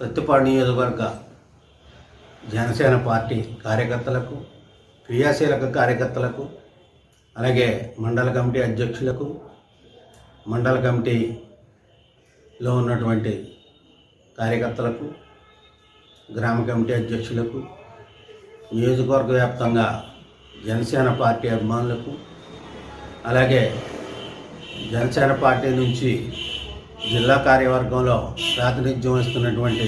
సత్తుపాడు నియోజకవర్గ జనసేన పార్టీ కార్యకర్తలకు క్రియాశీలక కార్యకర్తలకు అలాగే మండల కమిటీ అధ్యక్షులకు మండల కమిటీలో ఉన్నటువంటి కార్యకర్తలకు గ్రామ కమిటీ అధ్యక్షులకు నియోజకవర్గ వ్యాప్తంగా జనసేన పార్టీ అభిమానులకు అలాగే జనసేన పార్టీ నుంచి జిల్లా కార్యవర్గంలో ప్రాతినిధ్యం వహిస్తున్నటువంటి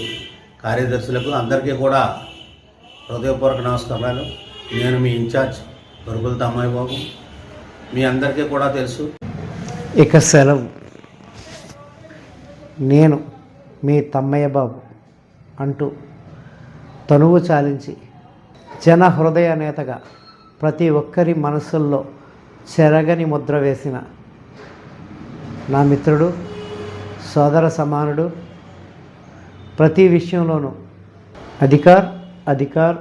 కార్యదర్శులకు అందరికీ కూడా హృదయపూర్వక నమస్కారాలు. నేను మీ ఇన్ఛార్జ్ గొరుగుల తమ్మాయి బాబు మీ అందరికీ కూడా తెలుసు. ఇక సెలవు. నేను మీ తమ్మయ్య బాబు అంటూ తనువు చాలించి జన హృదయ నేతగా ప్రతి ఒక్కరి మనసుల్లో చెరగని ముద్ర వేసిన నా మిత్రుడు సోదర సమానుడు. ప్రతి విషయంలోనూ అధికార్ అధికార్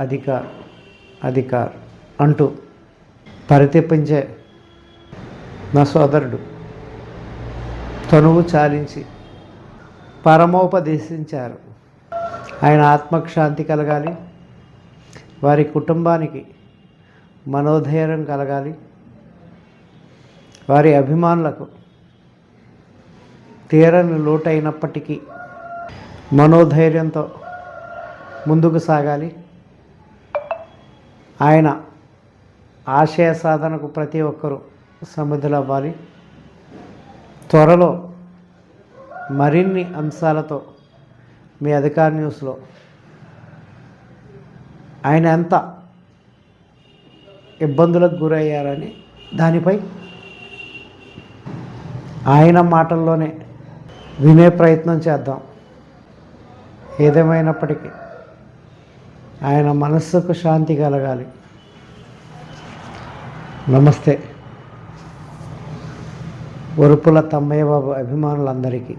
అధికార్ అధికార్ అంటూ పరితెప్పించే నా సోదరుడు. తనువు చాలించి పరమోపదేశించారు. ఆయన ఆత్మక్షాంతి కలగాలి. వారి కుటుంబానికి మనోధైర్యం కలగాలి. వారి అభిమానులకు తీరని లోటైనప్పటికీ మనోధైర్యంతో ముందుకు సాగాలి. ఆయన ఆశయ సాధనకు ప్రతి ఒక్కరూ సమిధులు అవ్వాలి త్వరలో మరిన్ని అంశాలతో మీ అధికార న్యూస్లో ఆయన ఎంత ఇబ్బందులకు గురయ్యారని దానిపై ఆయన మాటల్లోనే వినే ప్రయత్నం చేద్దాం. ఏదేమైనప్పటికీ ఆయన మనస్సుకు శాంతి కలగాలి. నమస్తే. ఒరుపుల తమ్మయ్య బాబు అభిమానులందరికీ.